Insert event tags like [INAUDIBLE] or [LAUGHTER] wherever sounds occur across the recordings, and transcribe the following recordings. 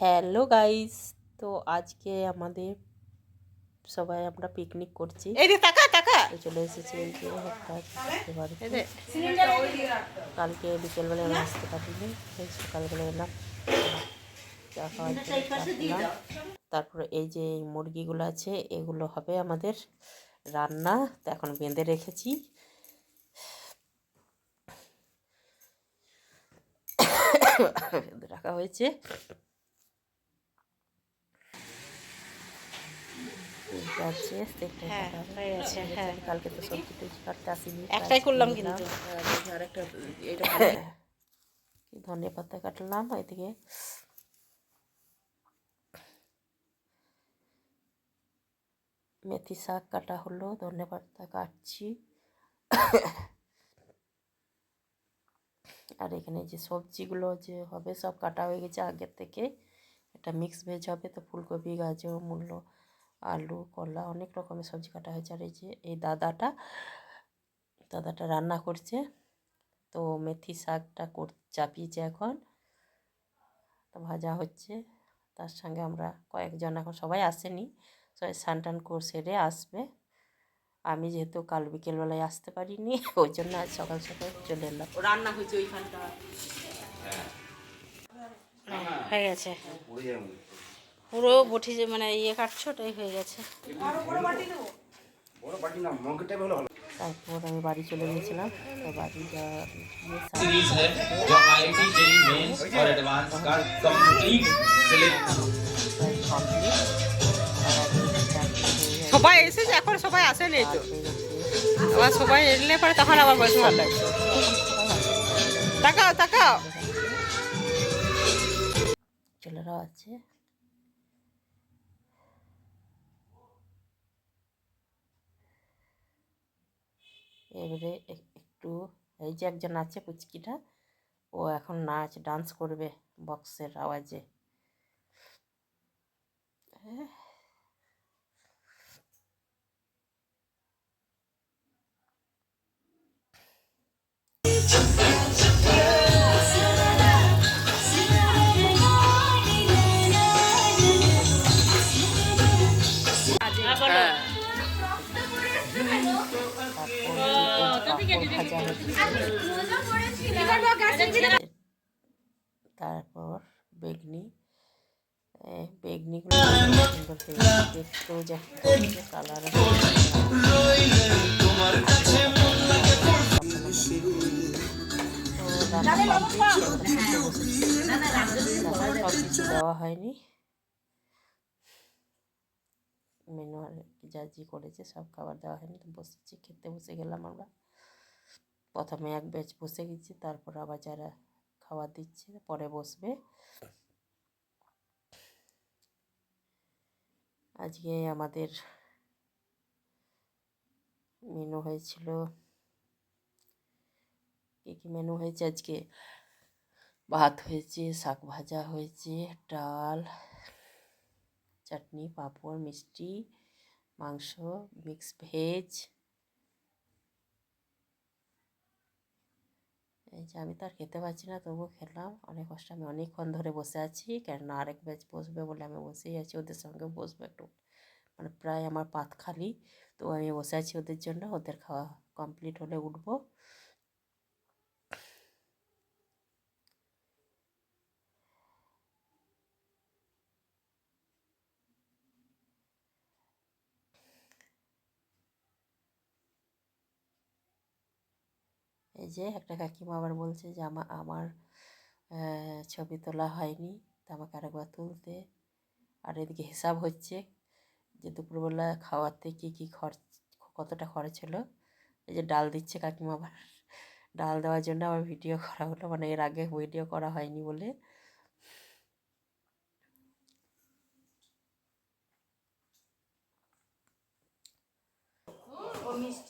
Hello guys তো আজকে আমাদের সবাই আমরা পিকনিক করছি। এই যে টাকা চলে এসেছি এই যে যে। কালকে বিকেলবেলা আমরা আসতে পারিনি এই সকালবেলা এলাম চা খাওয়ার খেলাম। তারপরে এই যে মুরগিগুলো আছে এগুলো হবে আমাদের রান্না। তো এখন বেঁধে রেখেছি। বেঁধে রাখা হয়েছে তিনটে আছে তিনটে হ্যাঁ, কাটা হবে। হয়ে গেছে, হ্যাঁ। কালকে তো সবজি কাটতে আসিনি একটাই করলাম কিন্তু। আরেকটা এটা ধনে পাতা কাটলাম এদিকে। মেথি শাক কাটা হলো ধনে পাতা কাটছি। আর এখানে যে সবজিগুলো যে হবে সব কাটা হয়ে গেছে আগের থেকে। এটা মিক্স ভেজ হবে তো ফুলকপি গাজর মূল্য আলু কলা অনেক রকমের সবজি কাটা হয়েছে। আর এই যে এই দাদাটা দাদাটা রান্না করছে। তো মেথি শাকটা কর চাপিয়েছে এখন। তো ভাজা হচ্ছে। তার সঙ্গে আমরা কয়েকজন এখন সবাই আসেনি। সবাই স্নান টান করে সেরে আসবে। আমি যেহেতু কাল বিকেলবেলায় আসতে পারিনি ওই জন্য আজ সকাল সকাল চলে এলাম। রান্না হয়েছে ওইখানটা। হয়ে। গেছে। পুরো বটি যে মানে ইয়ে কাটছো ওটাই হয়ে গেছে। তারপর আমি বাড়ি চলে গেছিলাম। সবাই এসেছে এখন সবাই আসেনি তো। আবার সবাই এলে পরে তখন আবার বসে ভালো লাগছে। তাকাও তাকাও। ছেলেরাও আছে। এবারে একটু, এই যে একজন আছে কুচকিটা ও এখন নাচ ডান্স করবে বক্সের আওয়াজে হ্যাঁ। তারপর বেগনি বেগনিগুলো সুন্দর দেখতেও যে কালার দেওয়া হয়নি। মেনু আর কি যা জি করেছে সব খাবার দেওয়া হয়নি, তো বসেছি, খেতে বসে গেলাম আমরা। প্রথমে এক ব্যাচ বসে গেছি, তারপর আবার যারা খাবার দিচ্ছে পরে বসবে। আজকে আমাদের মেনু হয়েছিল, কী কী মেনু হয়েছে আজকে? ভাত হয়েছে, শাক ভাজা হয়েছে, ডাল, চাটনি, পাঁপড়, মিষ্টি, মাংস মিক্স ভেজ এই যে আমি তো আর খেতে পারছি না, তবুও খেলাম। অনেক কষ্ট, আমি অনেকক্ষণ ধরে বসে আছি, কেননা আরেক ব্যাচ বসবে বলে আমি বসেই আছি, ওদের সঙ্গে বসবো একটু। মানে প্রায় আমার পাত খালি, তো আমি বসে আছি ওদের জন্য, ওদের খাওয়া কমপ্লিট হলে উঠবো। যে একটা কাকিমা আবার বলছে যে আমার আমার ছবি তোলা হয়নি, তা আমাকে আরেকবার তুলতে। আর এদিকে হিসাব হচ্ছে যে, দুপুরবেলা খাওয়াতে কী কী খরচ, কতটা খরচ হলো? এই যে ডাল দিচ্ছে কাকিমা আবার। ডাল দেওয়ার জন্য আবার ভিডিও করা হলো। মানে এর আগে ভিডিও করা হয়নি বলে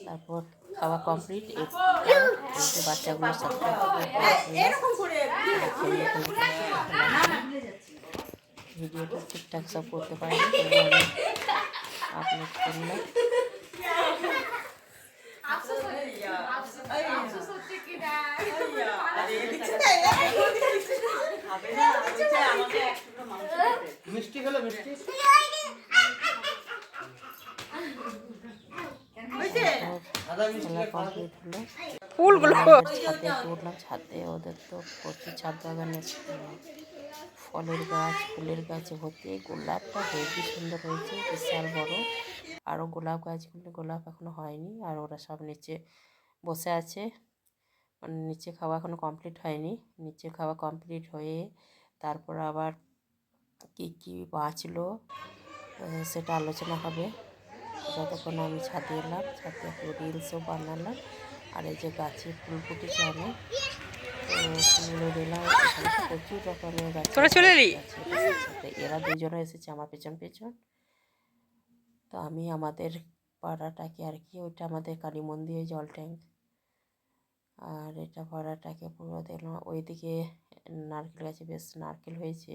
তারপর খাওয়া কমপ্লিট সাথে ভিডিওটা ঠিকঠাক সব করতে পারিনি আপলোড করলাম আরে খেলা কমপ্লিট হলো ফুলগুলো। ছাদে উঠলাম ছাদে ওদের তো প্রচুর ছাদ বাগানে ফলের গাছ ফুলের গাছ ভর্তি। গোলাপটা হেবি সুন্দর হয়েছে বিশাল বড়। আরও গোলাপ গাছগুলো গোলাপ এখনও হয়নি আর ওরা সব নিচে বসে আছে। মানে নিচে খাওয়া এখনও কমপ্লিট হয়নি। নিচে খাওয়া কমপ্লিট হয়ে তারপর আবার কী কী বাঁচলো সেটা আলোচনা হবে। যতক্ষণ আমি ছাদে এলাম ছাদে একটু রিলসও বানালাম। আর এই যে গাছে ফুল ফুটেছে অনেক তো ফুল দিলাম। প্রচুর রকমের গাছ? এরা দুজনে এসেছে আমার পেছন পেছন। তো আমি আমাদের পাড়াটাকে আর কি ওইটা আমাদের কালী মন্দিরের জল ট্যাঙ্ক আর এটা পাড়াটাকে পুরো দিলাম। ওইদিকে নারকেল গাছে বেশ নারকেল হয়েছে।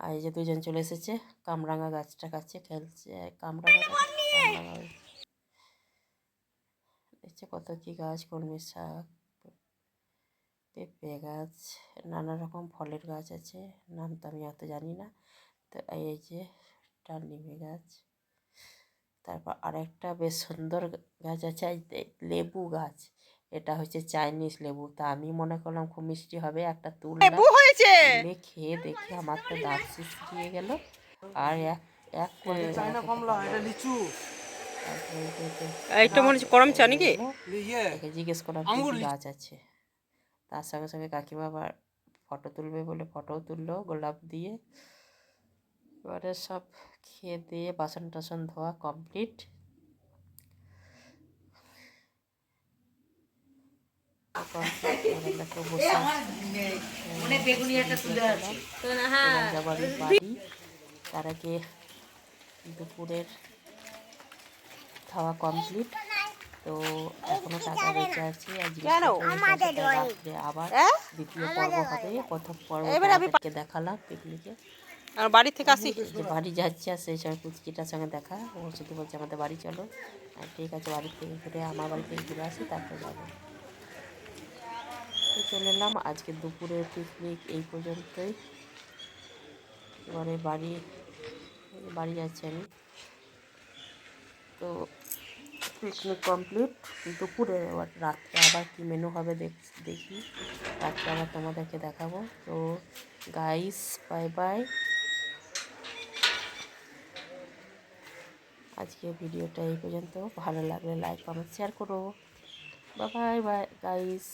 আর এই যে দুজন চলে এসেছে। কামরাঙা গাছটা কাছে খেলছে কামরাঙা গাছ, দেখছে কত কি গাছ কলমি শাক পেঁপে গাছ নানা রকম ফলের গাছ আছে। নাম তো আমি অত জানি না। তো এই যে ডাল নিমে গাছ। তারপর আরেকটা বেশ সুন্দর গাছ আছে লেবু গাছ। এটা হচ্ছে চাইনিজ লেবু। তা আমি মনে করলাম খুব মিষ্টি হবে একটা তুললাম হয়েছে! তুলে খেয়ে দেখে আমার তো দাঁত শিশিয়ে গেল। আর এক এক করে চায়না কমলা এটা লিচু। এইটা মনে হচ্ছে করম চা নাকি? ইয়ে জিজ্ঞেস করলাম গাছ আছে? তার সঙ্গে সঙ্গে কাকিমা আবার ফটো তুলবে বলে ফটোও তুললো গোলাপ দিয়ে। এবারে সব খেয়ে দিয়ে বাসন টাসন ধোয়া কমপ্লিট যাবারই বাড়ি [LAUGHS] তার আগে দুপুরের খাওয়া কমপ্লিট। তো এখনও টাকা বেঁচে আছে। রাত্রে আবার দ্বিতীয় পর্ব হবে। প্রথম পর্ব দেখালাম পিকনিকে। আর বাড়ি থেকে আসি? যে বাড়ি যাচ্ছে আর সেই সময় পুচকিটার সঙ্গে দেখা। ও শুধু বলছে আমাদের বাড়ি চলো। ঠিক আছে বাড়ি থেকে ঘুরে আমার বাড়ি থেকে ঘুরে আসি তারপরে যাব। তো চলে এলাম। আজকে দুপুরের পিকনিক এই পর্যন্তই। এবারে বাড়ি বাড়ি যাচ্ছি আমি। তো পিকনিক কমপ্লিট দুপুরে এবার রাত্রে আবার কী মেনু হবে দেখ রাত্রে আবার তোমাদেরকে দেখাবো। তো গাইস বাই বাই আজকে ভিডিওটা এই পর্যন্ত। ভালো লাগলে লাইক কমেন্ট শেয়ার করো। Bye bye guys